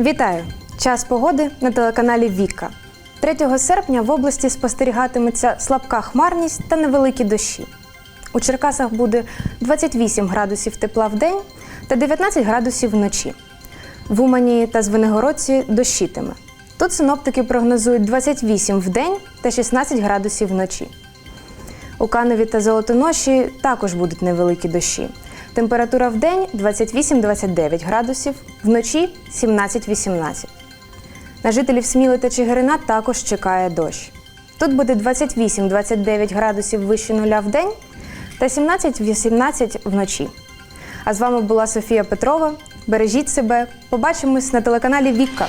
Вітаю! Час погоди на телеканалі Віка. 3 серпня в області спостерігатиметься слабка хмарність та невеликі дощі. У Черкасах буде 28 градусів тепла в день та 19 градусів вночі. В Умані та Звенигородці дощитиме. Тут синоптики прогнозують 28 в день та 16 градусів вночі. У Канові та Золотоноші також будуть невеликі дощі. Температура в день 28-29 градусів, вночі 17-18. На жителів Сміли та Чигирина також чекає дощ. Тут буде 28-29 градусів вище нуля в день та 17-18 вночі. А з вами була Софія Петрова. Бережіть себе. Побачимось на телеканалі Вікка.